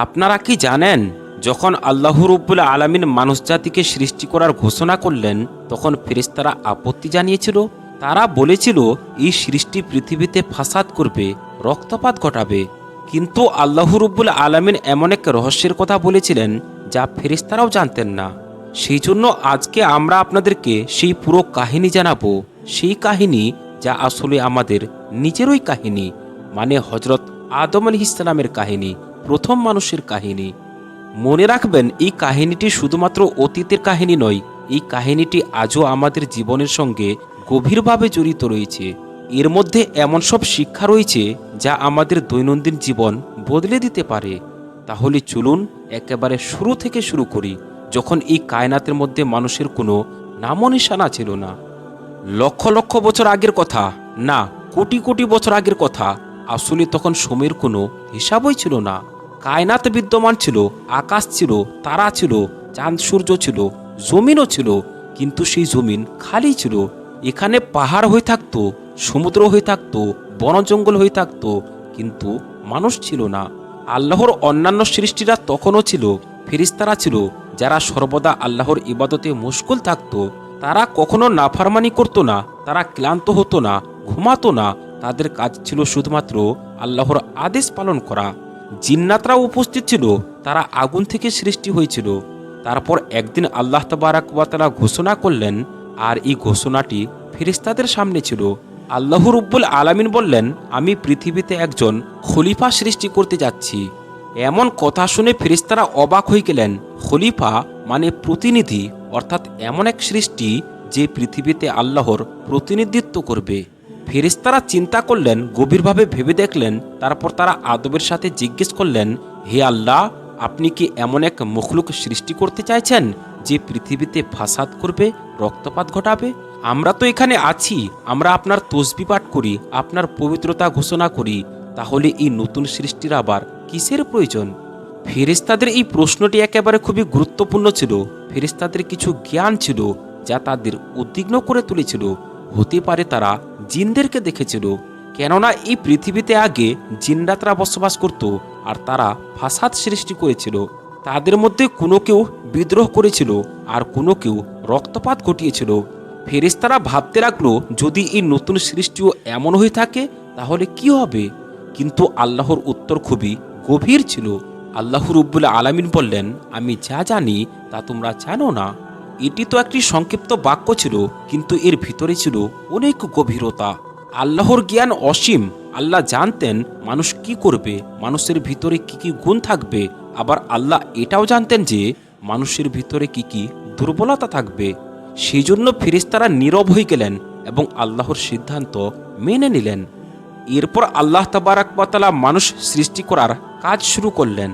আপনারা কি জানেন, যখন আল্লাহ রব্বুল আলমিন মানুষ জাতিকে সৃষ্টি করার ঘোষণা করলেন, তখন ফেরেশতারা আপত্তি জানিয়েছিল। তারা বলেছিল, এই সৃষ্টি পৃথিবীতে ফাসাদ করবে, রক্তপাত ঘটাবে। কিন্তু আল্লাহ রব্বুল আলমিন এমন এক রহস্যের কথা বলেছিলেন, যা ফেরেশতারাও জানতেন না। সেই জন্য আজকে আমরা আপনাদেরকে সেই পুরো কাহিনী জানাব। সেই কাহিনী যা আসলে আমাদের নিজেরই কাহিনী মানে হজরত আদম আলী ইসলামের কাহিনী। প্রথম মানুষের কাহিনী। মনে রাখবেন, এই কাহিনীটি শুধুমাত্র অতীতের কাহিনী নয়, এই কাহিনীটি আজও আমাদের জীবনের সঙ্গে গভীরভাবে জড়িত রয়েছে। এর মধ্যে এমন সব শিক্ষা রয়েছে যা আমাদের দৈনন্দিন জীবন বদলে দিতে পারে। তাহলে চলুন একেবারে শুরু থেকে শুরু করি, যখন এই কায়নাতের মধ্যে মানুষের কোনো নামও নিশানা ছিল না। লক্ষ লক্ষ বছর আগের কথা, না, কোটি কোটি বছর আগের কথা, আসলে তখন সময়ের কোনো হিসাবই ছিল না। কায়নাত বিদ্যমান ছিল, আকাশ ছিল, তারা ছিল, চাঁদ, সূর্য ছিল, জমিনও ছিল, কিন্তু সেই জমিন খালি ছিল। এখানে পাহাড় হয়ে থাকতো, সমুদ্র হয়ে থাকতো বন জঙ্গল হয়ে থাকতো, কিন্তু মানুষ ছিল না। আল্লাহর অন্যান্য সৃষ্টিরা তখনও ছিল ফেরিস্তারা ছিল, যারা সর্বদা আল্লাহর ইবাদতে মুশকুল থাকতো। তারা কখনো নাফারমানি করতো না, তারা ক্লান্ত হতো না, ঘুমাতো না। তাদের কাজ ছিল শুধুমাত্র আল্লাহর আদেশ পালন করা। জিন্নাতরাও উপস্থিত ছিল, তারা আগুন থেকে সৃষ্টি হয়েছিল। তারপর একদিন আল্লাহ তবারাকালা ঘোষণা করলেন, আর এই ঘোষণাটি ফেরিস্তাদের সামনে ছিল। আল্লাহ রব্বুল আলামিন বললেন, আমি পৃথিবীতে একজন খলিফা সৃষ্টি করতে যাচ্ছি। এমন কথা শুনে ফেরিস্তারা অবাক হয়ে গেলেন। খলিফা মানে প্রতিনিধি, অর্থাৎ এমন এক সৃষ্টি যে পৃথিবীতে আল্লাহর প্রতিনিধিত্ব করবে। ফেরেশতারা চিন্তা করলেন, গভীরভাবে ভেবে দেখলেন, তারপর তারা আদবের সাথে জিজ্ঞেস করলেন, হে আল্লাহ, আপনি কি এমন এক মখলুক সৃষ্টি করতে চাইছেন যে পৃথিবীতে ফাসাদ করবে, রক্তপাত ঘটাবে? আমরা তো এখানে আছি, আমরা আপনার তসবি পাঠ করি, আপনার পবিত্রতা ঘোষণা করি, তাহলে এই নতুন সৃষ্টির আবার কিসের প্রয়োজন? ফেরেশতাদের এই প্রশ্নটি একেবারে খুবই গুরুত্বপূর্ণ ছিল। ফেরেশতাদের কিছু জ্ঞান ছিল, যা তাদের উদ্বিগ্ন করে তুলেছিল। হতে পারে তারা জিনদেরকে দেখেছিল, কেননা এই পৃথিবীতে আগে জিনরাতরা বসবাস করত আর তারা ফাসাদ সৃষ্টি করেছিল। তাদের মধ্যে কোনো কেউ বিদ্রোহ করেছিল আর কোনো কেউ রক্তপাত ঘটিয়েছিল। ফেরেশতারা ভাবতে লাগল, যদি এই নতুন সৃষ্টিও এমন হয়ে থাকে, তাহলে কি হবে? কিন্তু আল্লাহর উত্তর খুবই গভীর ছিল। আল্লাহ রব্বুল আলামিন বললেন, আমি যা জানি তা তোমরা জানো না। এটি তো একটি সংক্ষিপ্ত বাক্য ছিল, কিন্তু এর ভিতরে ছিল অনেক গভীরতা। আল্লাহর জ্ঞান অসীম। আল্লাহ জানতেন মানুষ কি করবে, মানুষের ভিতরে কি কি গুণ থাকবে, আবার আল্লাহ এটাও জানতেন যে মানুষের ভিতরে কি কি দুর্বলতা থাকবে। সেই জন্য ফিরিস্তারা নীরব হয়ে গেলেন এবং আল্লাহর সিদ্ধান্ত মেনে নিলেন। এরপর আল্লাহ তাবারাকবাতালা মানুষ সৃষ্টি করার কাজ শুরু করলেন।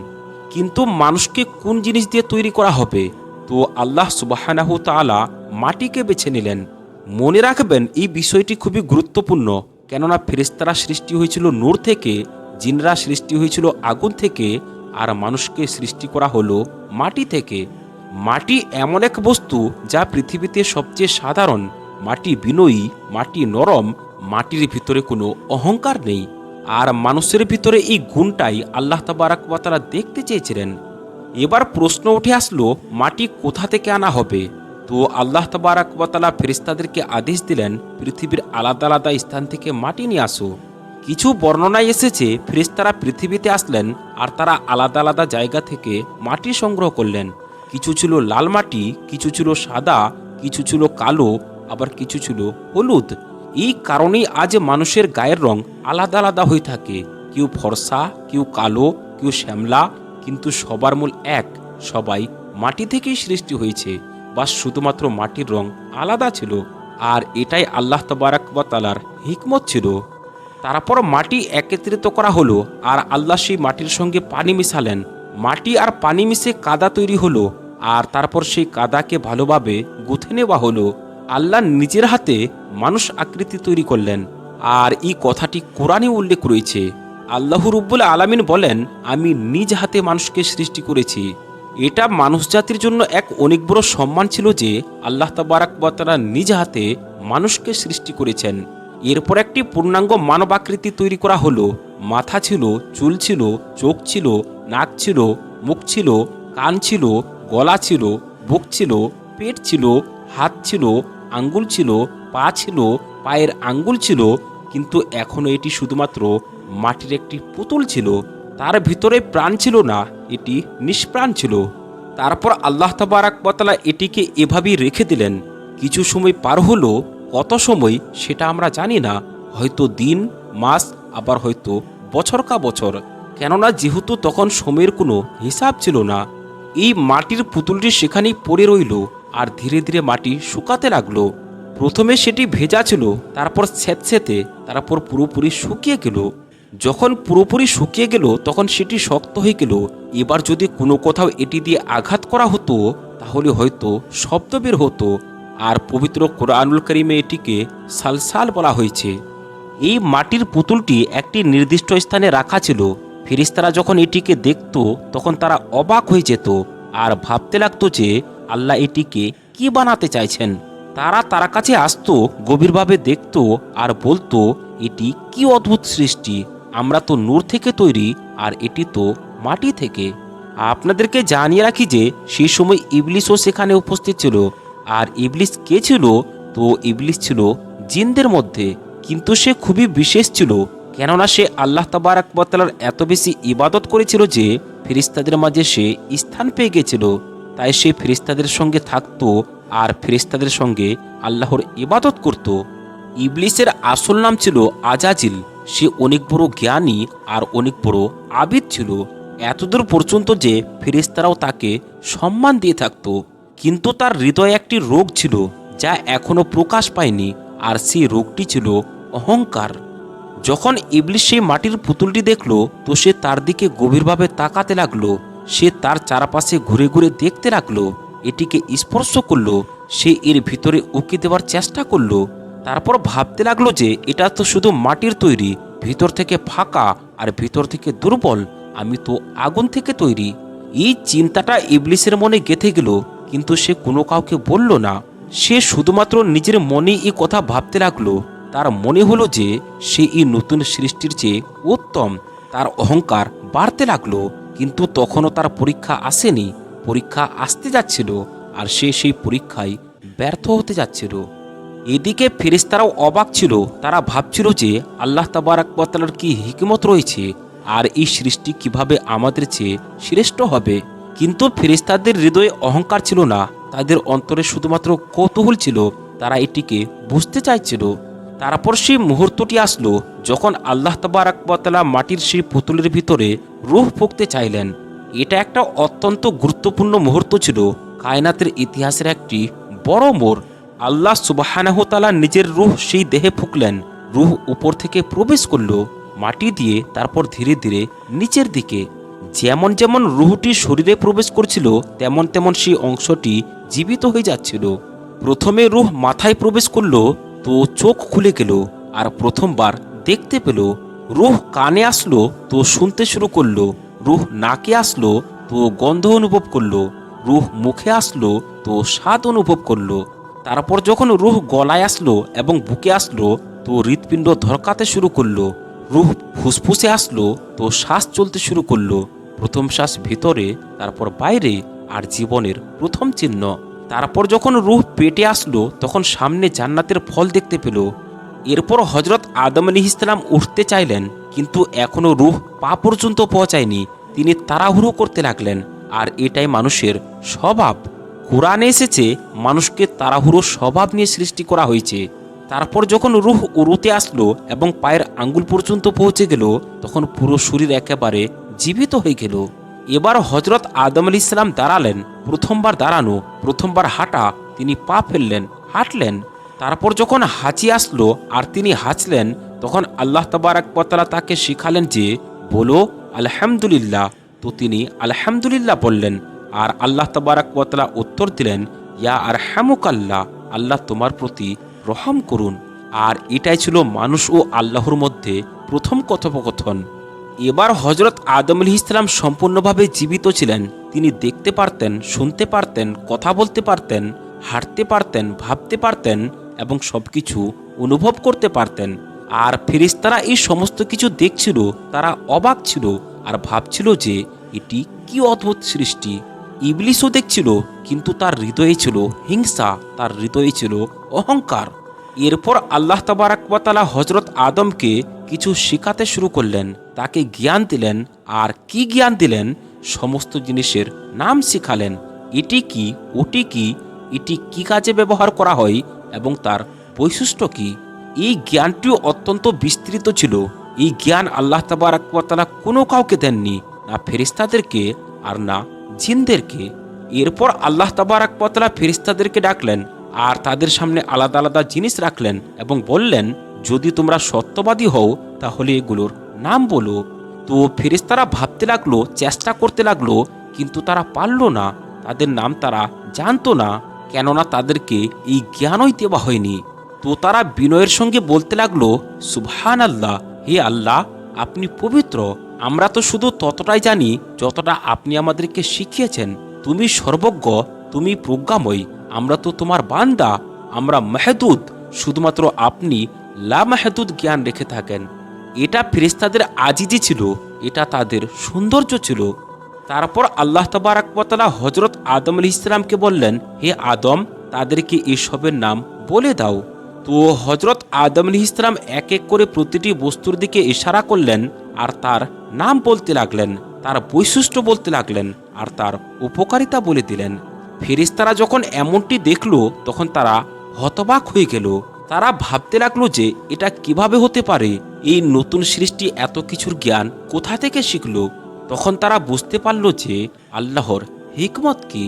কিন্তু মানুষকে কোন জিনিস দিয়ে তৈরি করা হবে? তো আল্লাহ সুবাহানাহু তাআলা মাটিকে বেছে নিলেন। মনে রাখবেন, এই বিষয়টি খুবই গুরুত্বপূর্ণ, কেননা ফেরেস্তারা সৃষ্টি হয়েছিল নূর থেকে, জিনরা সৃষ্টি হয়েছিল আগুন থেকে, আর মানুষকে সৃষ্টি করা হলো মাটি থেকে। মাটি এমন এক বস্তু যা পৃথিবীতে সবচেয়ে সাধারণ। মাটি বিনয়ী, মাটি নরম, মাটির ভিতরে কোনো অহংকার নেই। আর মানুষের ভিতরে এই গুণটাই আল্লাহ তাবারাকালা দেখতে চেয়েছিলেন। এবার প্রশ্ন উঠে আসলো, মাটি কোথা থেকে আনা হবে? তো আল্লাহ তাবারাকালা ফেরিস্তাদেরকে আদেশ দিলেন, পৃথিবীর আলাদা আলাদা স্থান থেকে মাটি নিয়ে আসো। কিছু বর্ণনায় এসেছে ফেরিস্তারা পৃথিবীতে আসলেন আর তারা আলাদা আলাদা জায়গা থেকে মাটি সংগ্রহ করলেন। কিছু ছিল লাল মাটি, কিছু ছিল সাদা, কিছু ছিল কালো, আবার কিছু ছিল হলুদ। এই কারণেই আজ মানুষের গায়ের রং আলাদা আলাদা হয়ে থাকে। কেউ ফর্সা, কেউ কালো, কেউ শ্যামলা কিন্তু সবার মূল এক, সবাই মাটি থেকেই সৃষ্টি হয়েছে, বা শুধুমাত্র মাটির রং আলাদা ছিল, আর এটাই আল্লাহ তবারাক বা তালার হিকমত ছিল। তারপর মাটি একত্রিত করা হলো, আর আল্লাহ সেই মাটির সঙ্গে পানি মিশালেন। মাটি আর পানি মিশে কাদা তৈরি হলো, আর তারপর সেই কাদাকে ভালোভাবে গুঁথে নেওয়া হলো। আল্লাহ নিজের হাতে মানুষ আকৃতি তৈরি করলেন, আর এই কথাটি কোরআনে উল্লেখ রয়েছে। আল্লাহ রুব্বুল আলামিন বলেন, আমি নিজ হাতে মানুষকে সৃষ্টি করেছি। এটা মানুষ জাতির জন্য এক অনেক বড় সম্মান ছিল যে আল্লাহ তাবারাকবাতারা নিজ হাতে মানুষকে সৃষ্টি করেছেন। এরপর একটি পূর্ণাঙ্গ মানব আকৃতি তৈরি করা হলো। মাথা ছিল, চুল ছিল, চোখ ছিল, নাক ছিল, মুখ ছিল, কান ছিল, গলা ছিল, বুক ছিল, পেট ছিল, হাত ছিল, আঙ্গুল ছিল, পা ছিল, পায়ের আঙ্গুল ছিল, কিন্তু এখনও এটি শুধুমাত্র মাটির একটি পুতুল ছিল, তার ভিতরে প্রাণ ছিল না, এটি নিষ্প্রাণ ছিল। তারপর আল্লাহ তাবারাকবতলা এটিকে এভাবেই রেখে দিলেন। কিছু সময় পার হলো, কত সময় সেটা আমরা জানি না, হয়তো দিন, মাস, আবার হয়তো বছর কা বছর। কেননা যেহেতু তখন সময়ের কোনো হিসাব ছিল না, এই মাটির পুতুলটি সেখানেই পড়ে রইল আর ধীরে ধীরে মাটি শুকাতে লাগল। প্রথমে সেটি ভেজা ছিল, তারপর স্যাঁতস্যাঁতে তারপর পুরোপুরি শুকিয়ে গেল। যখন পুরোপুরি শুকিয়ে গেল, তখন সেটি শক্ত হয়ে গেল। এবার যদি কোনো কোথাও এটি দিয়ে আঘাত করা হতো, তাহলে হয়তো শব্দ বের হতো। আর পবিত্র কোরআনুল করিমে এটিকে সালসাল বলা হয়েছে। এই মাটির পুতুলটি একটি নির্দিষ্ট স্থানে রাখা ছিল। ফিরিস্তারা যখন এটিকে দেখত, তখন তারা অবাক হয়ে যেত আর ভাবতে লাগতো যে আল্লাহ এটিকে কি বানাতে চাইছেন। তারা তার কাছে আসতো, গভীরভাবে দেখত আর বলতো, এটি কি অদ্ভুত সৃষ্টি আমরা তো নূর থেকে তৈরি আর এটি তো মাটি থেকে। আপনাদেরকে জানিয়ে রাখি যে সেই সময় ইবলিশও সেখানে উপস্থিত ছিল। আর ইবলিশ কে ছিল? তো ইবলিশ ছিল জিনদের মধ্যে। কিন্তু সে খুবই বিশেষ ছিল। কেননা সে আল্লাহ তাবারাকবতালার এত বেশি ইবাদত করেছিল যে ফেরিস্তাদের মাঝে সে স্থান পেয়ে গেছিল। তাই সে ফেরিস্তাদের সঙ্গে থাকতো আর ফেরিস্তাদের সঙ্গে আল্লাহর ইবাদত করত। ইবলিসের আসল নাম ছিল আজাজিল। সে অনেক বড় জ্ঞানী আর অনেক বড় আবিদ ছিল। এতদূর পর্যন্ত যে ফেরিস্তারাও তাকে সম্মান দিয়ে থাকত। কিন্তু তার হৃদয়ে একটি রোগ ছিল, যা এখনও প্রকাশ পায়নি, আর সেই রোগটি ছিল অহংকার। যখন ইবলিশ সেই মাটির পুতুলটি দেখল, তো সে তার দিকে গভীরভাবে তাকাতে লাগল। সে তার চারপাশে ঘুরে ঘুরে দেখতে লাগল। এটিকে স্পর্শ করল। সে এর ভিতরে উকি দেওয়ার চেষ্টা করল। তারপর ভাবতে লাগল যে এটা তো শুধু মাটির তৈরি, ভিতর থেকে ফাঁকা আর ভিতর থেকে দুর্বল, আমি তো আগুন থেকে তৈরি। এই চিন্তাটা ইবলিসের মনে গেঁথে গেল, কিন্তু সে কোনো কাউকে বলল না। সে শুধুমাত্র নিজের মনে এই কথা ভাবতে লাগল। তার মনে হলো যে সে এই নতুন সৃষ্টির চেয়ে উত্তম। তার অহংকার বাড়তে লাগল, কিন্তু তখনও তার পরীক্ষা আসেনি। পরীক্ষা আসতে যাচ্ছিল, আর সে সেই পরীক্ষায় ব্যর্থ হতে যাচ্ছিল। এদিকে ফেরেশতারাও অবাক ছিল। তারা ভাবছিল যে আল্লাহ তাবারাকবতালার কি হিকমত রয়েছে আর এই সৃষ্টি কীভাবে আমাদের চেয়ে শ্রেষ্ঠ হবে। কিন্তু ফেরেশতাদের হৃদয়ে অহংকার ছিল না। তাদের অন্তরে শুধুমাত্র কৌতূহল ছিল। তারা এটিকে বুঝতে চাইছিল। তারপর সেই মুহূর্তটি আসলো যখন আল্লাহ তাবারাকবতালা মাটির সেই পুতুলের ভিতরে রুহ ফুঁকতে চাইলেন। এটা একটা অত্যন্ত গুরুত্বপূর্ণ মুহূর্ত ছিল। কায়নাতের ইতিহাসের একটি বড় মোড়। আল্লাহ সুবাহানাহতালা নিজের রুহ সেই দেহে ফুকলেন, রুহ উপর থেকে প্রবেশ করল, মাটি দিয়ে তারপর ধীরে ধীরে নিচের দিকে। যেমন যেমন রুহটি শরীরে প্রবেশ করছিল, তেমন তেমন সেই অংশটি জীবিত হয়ে যাচ্ছিল। প্রথমে রুহ মাথায় প্রবেশ করল, তো চোখ খুলে গেল, আর প্রথমবার দেখতে পেল, রুহ কানে আসলো, তো শুনতে শুরু করল, রুহ নাকে আসলো, তো গন্ধ অনুভব করল, রুহ মুখে আসলো, তো স্বাদ অনুভব করল। তারপর যখন রুহ গলায় আসলো এবং বুকে আসলো, তো হৃৎপিণ্ড ধরকাতে শুরু করল, রুহ ফুসফুসে আসলো, তো শ্বাস চলতে শুরু করল, প্রথম শ্বাস ভিতরে, তারপর বাইরে, আর জীবনের প্রথম চিহ্ন। তারপর যখন রুহ পেটে আসলো, তখন সামনে জান্নাতের ফল দেখতে পেল। এরপর হজরত আদম আলী ইসলাম উঠতে চাইলেন, কিন্তু এখনও রুহ পা পর্যন্ত পৌঁছায়নি। তিনি তাড়াহুড়ো করতে লাগলেন, আর এটাই মানুষের স্বভাব। কোরআনে এসেছে, মানুষকে তাড়াহুড়ো স্বভাব নিয়ে সৃষ্টি করা হয়েছে। তারপর যখন রুহ উড়ুতে আসলো এবং পায়ের আঙ্গুল পর্যন্ত পৌঁছে গেল, তখন পুরো শরীর একেবারে জীবিত হয়ে গেল। এবার হজরত আদম আলী ইসলাম দাঁড়ালেন, প্রথমবার দাঁড়ানো, প্রথমবার হাঁটা, তিনি পা ফেললেন, হাঁটলেন। তারপর যখন হাঁচি আসলো আর তিনি হাঁচলেন, তখন আল্লাহ তাবারাকতলা তাকে শিখালেন যে, বলো, আলহামদুলিল্লাহ। তো তিনি আলহামদুলিল্লাহ বললেন। আর আল্লাহ তাবারাকতলা উত্তর দিলেন, ইয়া আর হ্যামুকাল্লাহ আল্লাহ তোমার প্রতি রহম করুন। আর এটাই ছিল মানুষ ও আল্লাহর মধ্যে প্রথম কথোপকথন। এবার হজরত আদম আলী ইসলাম সম্পূর্ণভাবে জীবিত ছিলেন। তিনি দেখতে পারতেন, শুনতে পারতেন, কথা বলতে পারতেন, হাঁটতে পারতেন, ভাবতে পারতেন এবং সব কিছু অনুভব করতে পারতেন। আর ফেরিস্তারা এই সমস্ত কিছু দেখছিল, তারা অবাক ছিল আর ভাবছিল যে এটি কি অদ্ভুত সৃষ্টি। ইবলিসও দেখছিল, কিন্তু তার হৃদয়ে ছিল হিংসা, তার হৃদয়ে ছিল অহংকার। এরপর আল্লাহ তাবারাকবাতালা হজরত আদমকে কিছু শেখাতে শুরু করলেন, তাকে জ্ঞান দিলেন, আর কি জ্ঞান দিলেন? সমস্ত জিনিসের নাম শিখালেন। এটি কি, ওটি কি, এটি কি কাজে ব্যবহার করা হয় এবং তার বৈশিষ্ট্য কি? এই জ্ঞানটিও অত্যন্ত বিস্তৃত ছিল। এই জ্ঞান আল্লাহ তাবারাকতালা কোনো কাউকে দেননি, না ফেরিস্তাদেরকে আর না জিনদেরকে এরপর আল্লাহ তাবারাক পতলা ফেরিস্তাদেরকে ডাকলেন আর তাদের সামনে আলাদা আলাদা জিনিস রাখলেন এবং বললেন, যদি তোমরা সত্যবাদী হও, তাহলে এগুলোর নাম বলো। তো ফেরেশতারা ভাবতে লাগল, চেষ্টা করতে লাগল, কিন্তু তারা পারল না। তাদের নাম তারা জানতো না, কেননা তাদেরকে এই জ্ঞানই দেওয়া হয়নি। তো তারা বিনয়ের সঙ্গে বলতে লাগল সুবহান আল্লাহ হে আল্লাহ, আপনি পবিত্র। আমরা তো শুধু ততটাই জানি যতটা আপনি আমাদেরকে শিখিয়েছেন। তুমি সর্বজ্ঞ, তুমি প্রজ্ঞাময়, আমরা তো তোমার বান্দা, আমরা মেহদুদ শুধুমাত্র আপনি লা মেহদুদ জ্ঞান রেখে থাকেন। এটা ফেরেস্তাদের আজিজি ছিল, এটা তাদের সৌন্দর্য ছিল। তারপর আল্লাহ তাবারাকতালা হজরত আদম আলি ইসলামকে বললেন, হে আদম, তাদেরকে এসবের নাম বলে দাও। তো হজরত আদম আলি ইসলাম এক এক করে প্রতিটি বস্তুর দিকে ইশারা করলেন আর তার নাম বলতে লাগলেন, তার বৈশিষ্ট্য বলতে লাগলেন আর তার উপকারিতা বলে দিলেন। ফেরেশতারা যখন এমনটি দেখল, তখন তারা হতবাক হয়ে গেল। তারা ভাবতে লাগল যে এটা কীভাবে হতে পারে, এই নতুন সৃষ্টি এত কিছুর জ্ঞান কোথা থেকে শিখলো? তখন তারা বুঝতে পারল যে আল্লাহর হিকমত কি।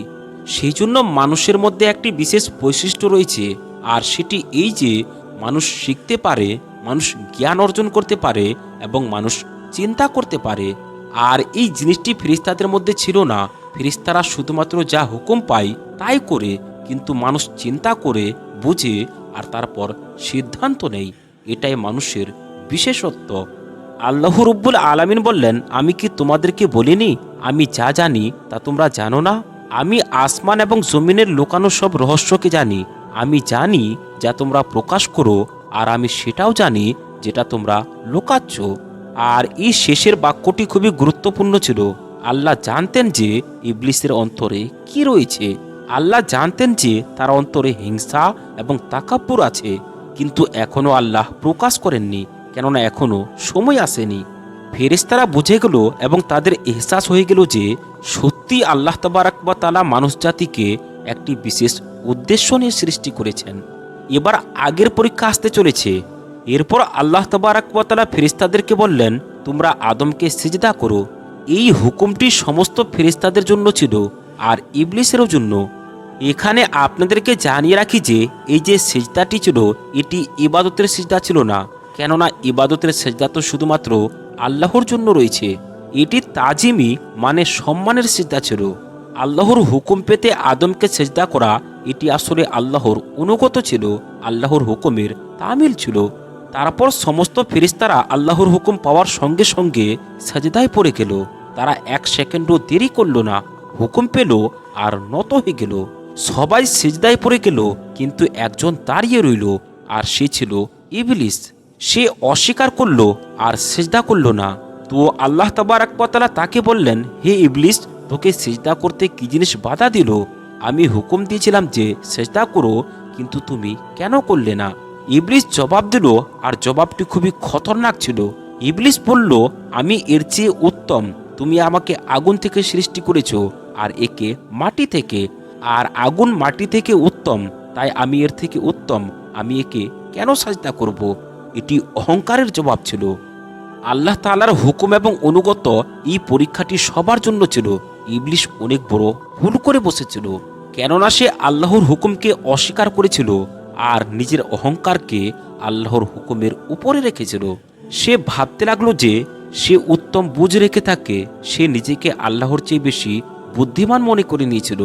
সেই জন্য মানুষের মধ্যে একটি বিশেষ বৈশিষ্ট্য রয়েছে আর সেটি এই যে, মানুষ শিখতে পারে, মানুষ জ্ঞান অর্জন করতে পারে এবং মানুষ চিন্তা করতে পারে। আর এই জিনিসটি ফিরিস্তাদের মধ্যে ছিল না। ফিরিস্তারা শুধুমাত্র যা হুকুম পায় তাই করে, কিন্তু মানুষ চিন্তা করে, বুঝে আর তারপর সিদ্ধান্ত নেই এটাই মানুষের বিশেষত্ব। আল্লাহ রব্বুল আলামিন বললেন, আমি কি তোমাদেরকে বলিনি, আমি যা জানি তা তোমরা জানো না? আমি আসমান এবং জমিনের লুকানো সব রহস্যকে জানি। আমি জানি যা তোমরা প্রকাশ করো, আর আমি সেটাও জানি যেটা তোমরা লুকাচ্ছ। আর এই শেষের বাক্যটি খুবই গুরুত্বপূর্ণ ছিল। আল্লাহ জানতেন যে ইবলিসের অন্তরে কি রয়েছে। আল্লাহ জানতেন যে তার অন্তরে হিংসা এবং তাকাব্বুর আছে, কিন্তু এখনও আল্লাহ প্রকাশ করেননি, কেননা এখনও সময় আসেনি। ফেরেশতারা বুঝে গেল এবং তাদের এহসাস হয়ে গেল যে সত্যি আল্লাহ তাবারাকবা তালা মানুষ জাতিকে একটি বিশেষ উদ্দেশ্য নিয়ে সৃষ্টি করেছেন। এবার আগের পরীক্ষা আসতে চলেছে। এরপর আল্লাহ তাবারাকবা তালা ফেরিস্তাদেরকে বললেন, তোমরা আদমকে সিজদা করো। এই হুকুমটি সমস্ত ফেরিস্তাদের জন্য ছিল আর ইবলিসেরও জন্য। এখানে আপনাদেরকে জানিয়ে রাখি যে, এই যে সেজদাটি ছিল, এটি ইবাদতের সেজদা ছিল না। কেননা ইবাদতের সেজদা তো শুধুমাত্র আল্লাহর জন্য রয়েছে। এটি তাজিমি মানে সম্মানের সেজদা ছিল। আল্লাহর হুকুম পেতে আদমকে সেজদা করা, এটি আসলে আল্লাহর অনুগত ছিল, আল্লাহর হুকুমের তামিল ছিল। তারপর সমস্ত ফেরিস্তারা আল্লাহর হুকুম পাওয়ার সঙ্গে সঙ্গে সাজদায় পড়ে গেল। তারা এক সেকেন্ডও দেরি করল না, হুকুম পেল আর নত হয়ে গেল। সবাই সেজদায় পড়ে গেল, কিন্তু একজন দাঁড়িয়ে রইল, আর সে ছিল ইবলিস। সে অস্বীকার করল আর সেজদা করল না। তো আল্লাহ তাবারাকতালা তাকে বললেন, হে ইবলিস তোকে সেজদা করতে কি জিনিস বাধা দিল? আমি হুকুম দিয়েছিলাম যে সেজদা করো, কিন্তু তুমি কেন করলে না? ইবলিস জবাব দিল, আর জবাবটি খুবই খতরনাক ছিল। ইবলিস বলল, আমি এর চেয়ে উত্তম। তুমি আমাকে আগুন থেকে সৃষ্টি করেছ, আর একে মাটি থেকে। আর আগুন মাটি থেকে উত্তম, তাই আমি এর থেকে উত্তম। আমি একে কেন সাজদা করব? এটি অহংকারের জবাব ছিল। আল্লাহ তাআলার হুকুম এবং অনুগত এই পরীক্ষাটি সবার জন্য ছিল। ইবলিশ অনেক বড় ভুল করে বসেছিল, কেননা সে আল্লাহর হুকুমকে অস্বীকার করেছিল আর নিজের অহংকারকে আল্লাহর হুকুমের উপরে রেখেছিল। সে ভাবতে লাগল যে সে উত্তম বুঝ রেখে থাকে, সে নিজেকে আল্লাহর চেয়ে বেশি বুদ্ধিমান মনে করে নিয়েছিল।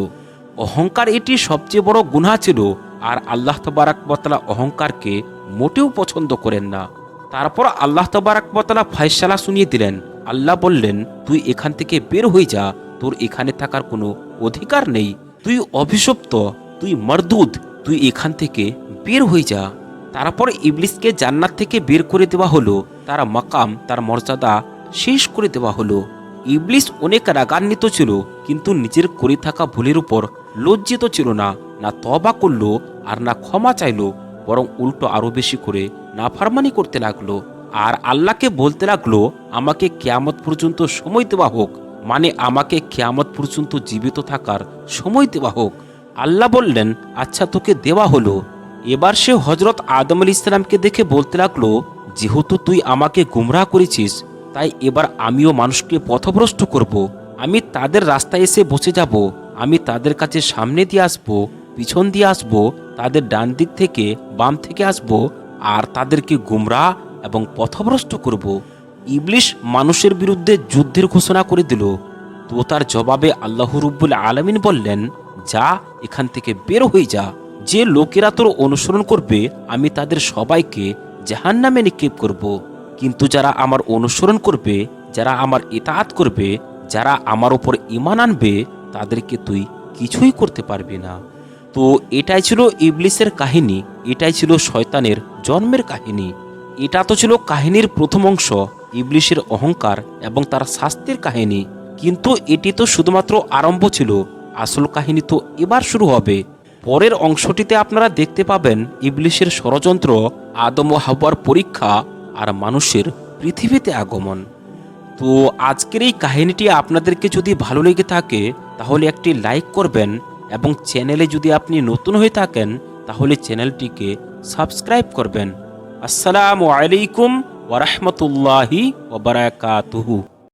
অহংকার এটি সবচেয়ে বড় গুনাহ ছিল আর আল্লাহ তবারাকবতলা অহংকারকে মোটেও পছন্দ করেন না। তারপর আল্লাহ তবারাকবতলা ফায়সালা শুনিয়ে দিলেন, আল্লাহ বললেন, তুই এখান থেকে বের হয়ে যা তোর এখানে থাকার কোনো অধিকার নেই। তুই অভিশপ্ত, তুই মরদুদ তুই এখান থেকে বের হয়ে যা। তারপর ইবলিসকে জান্নাত থেকে বের করে দেওয়া হলো। তার মাকাম, তার মর্যাদা শেষ করে দেওয়া হলো। ইবলিস অনেক রাগান্বিত ছিল, কিন্তু নিজের করে থাকা ভুলের উপর লজ্জিত ছিল না। না তবা করল আর না ক্ষমা চাইলো, বরং উল্টো আরও বেশি করে নাফারমানি করতে লাগল। আর আল্লাহকে বলতে লাগল, আমাকে কেয়ামত পর্যন্ত সময় দেওয়া হোক। মানে আমাকে কেয়ামত পর্যন্ত জীবিত থাকার সময় দেওয়া হোক আল্লাহ বললেন আচ্ছা তোকে দেওয়া হলো এবার সে হজরত আদম আলী ইসলামকে দেখে বলতে লাগল, যেহেতু তুই আমাকে গুমরাহ করেছিস, তাই এবার আমিও মানুষকে পথভ্রষ্ট করব। আমি তাদের রাস্তায় এসে বসে যাব, আমি তাদের কাছে সামনে দিয়ে আসব, পিছন দিয়ে আসব, তাদের ডান দিক থেকে বাম থেকে আসব, আর তাদেরকে গুমরাহ এবং পথভ্রষ্ট করব। ইবলিশ মানুষের বিরুদ্ধে যুদ্ধের ঘোষণা করে দিল। তো তার জবাবে আল্লাহ রুব্বুল আলমিন বললেন, যা এখান থেকে বের হয়ে যা। যে লোকেরা তোর অনুসরণ করবে, আমি তাদের সবাইকে জাহান্নামে নিক্ষেপ করব। কিন্তু যারা আমার অনুসরণ করবে, যারা আমার ইতাআত করবে, যারা আমার ওপর ইমান আনবে, তাদেরকে তুই কিছুই করতে পারবি না। তো এটাই ছিল ইবলিসের কাহিনী, এটাই ছিল শয়তানের জন্মের কাহিনী। এটা তো ছিল কাহিনীর প্রথম অংশ। ইবলিশের অহংকার এবং তার শাস্তির কাহিনী। কিন্তু এটি তো শুধুমাত্র আরম্ভ ছিল। আসল কাহিনী তো এবার শুরু হবে। পরের অংশটিতে আপনারা দেখতে পাবেন ইবলিশের ষড়যন্ত্র, আদম ও পরীক্ষা আর মানুষের পৃথিবীতে আগমন। তো আজকের এই কাহিনীটি আপনাদেরকে যদি ভালো লেগে থাকে, তাহলে একটি লাইক করবেন এবং চ্যানেলে যদি আপনি নতুন হয়ে থাকেন, তাহলে চ্যানেলটিকে সাবস্ক্রাইব করবেন। আসসালামু আলাইকুম ورحمة الله وبركاته.